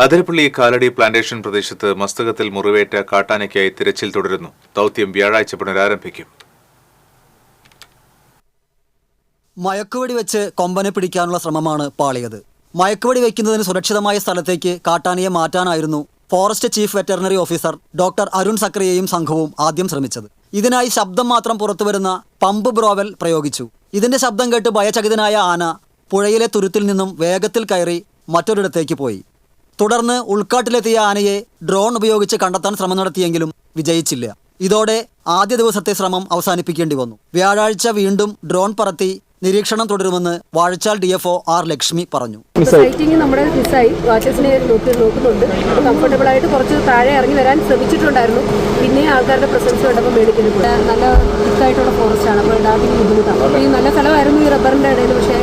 Athirappilly Kalady plantation പ്രദേശത്ത് മസ്തകത്തിൽ മുറിവേറ്റ കാട്ടാനയ്ക്കായി തിരച്ചിൽ തുടരുന്നു. ദൌത്യം വ്യാഴാഴ്ച പുനരാരംഭിക്കും. മയക്കുവെടി വെച്ച് കൊമ്പനെ പിടിക്കാനുള്ള ശ്രമമാണ് പാളിയത്. മയക്കുവെടി വയ്ക്കുന്നതിന് സുരക്ഷിതമായ സ്ഥലത്തേക്ക് കാട്ടാനയെ മാറ്റാനായിരുന്നു forest chief veterinary officer doctor Arun സക്രിയയും സംഘവും ആദ്യം ശ്രമിച്ചത്. ഇതിനായി ശബ്ദം മാത്രം പുറത്തുവരുന്ന പമ്പ് ബ്രോവൽ പ്രയോഗിച്ചു. ഇതിന്റെ ശബ്ദം കേട്ട് ഭയചകിതനായ ആന പുഴയിലെ തുരുത്തിൽ നിന്നും വേഗത്തിൽ കയറി മറ്റൊരിടത്തേക്ക് പോയി. തുടർന്ന് ഉൾക്കാട്ടിലെത്തിയ ആനയെ ഡ്രോൺ ഉപയോഗിച്ച് കണ്ടെത്താൻ ശ്രമം നടത്തിയെങ്കിലും വിജയിച്ചില്ല. ഇതോടെ ആദ്യ ദിവസത്തെ ശ്രമം അവസാനിപ്പിക്കേണ്ടി വന്നു. വ്യാഴാഴ്ച വീണ്ടും ഡ്രോൺ പറത്തി നിരീക്ഷണം തുടരുമെന്ന് Vazhachal D F O R Lakshmi പറഞ്ഞു. സൈറ്റിംഗ് നമ്മുടെ മിസ്സായി വാച്ചസിനെ നോക്കി നോക്കുന്നുണ്ട്. കംഫർട്ടബിൾ ആയിട്ട് കുറച്ച് താഴെ ഇറങ്ങി വരാൻ ശ്രമിച്ചിട്ടുണ്ടായിരുന്നു. പിന്നെ ആൾക്കാരുടെ പ്രസൻസ് കണ്ടപ്പോൾ മേടിക്കുന്നുണ്ട്. നല്ല തിക്കായിട്ടുള്ള ഫോറസ്റ്റ് ആണ്. അപ്പോൾ ഡാബിന് ബുദ്ധിമുട്ടാണ്. അപ്പോൾ ഈ നല്ല സ്ഥലമായിരുന്നു ഈ റബ്ബറിന്റെ ഇടയിൽ. പക്ഷേ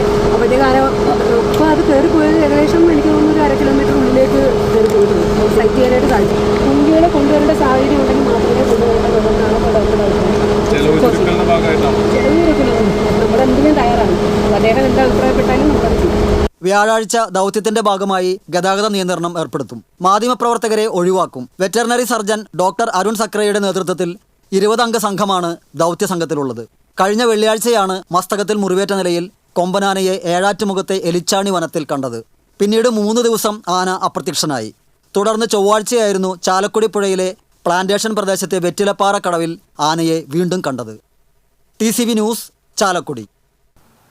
വ്യാഴാഴ്ച ദൗത്യത്തിന്റെ ഭാഗമായി ഗതാഗത നിയന്ത്രണം ഏർപ്പെടുത്തും. മാധ്യമപ്രവർത്തകരെ ഒഴിവാക്കും. വെറ്ററിനറി സർജൻ ഡോക്ടർ അരുൺ സക്രയുടെ നേതൃത്വത്തിൽ ഇരുപതംഗ സംഘമാണ് ദൗത്യ സംഘത്തിലുള്ളത്. കഴിഞ്ഞ വെള്ളിയാഴ്ചയാണ് മസ്തകത്തിൽ മുറിവേറ്റ നിലയിൽ കൊമ്പനാനയെ ഏഴാറ്റുമുഖത്തെ എലിച്ചാണി വനത്തിൽ കണ്ടത്. പിന്നീട് മൂന്ന് ദിവസം ആന അപ്രത്യക്ഷനായി. തുടർന്ന് ചൊവ്വാഴ്ചയായിരുന്നു ചാലക്കുടി പുഴയിലെ പ്ലാന്റേഷൻ പ്രദേശത്തെ വെറ്റിലപ്പാറ കടവിൽ ആനയെ വീണ്ടും കണ്ടത്. T news Chalakudy.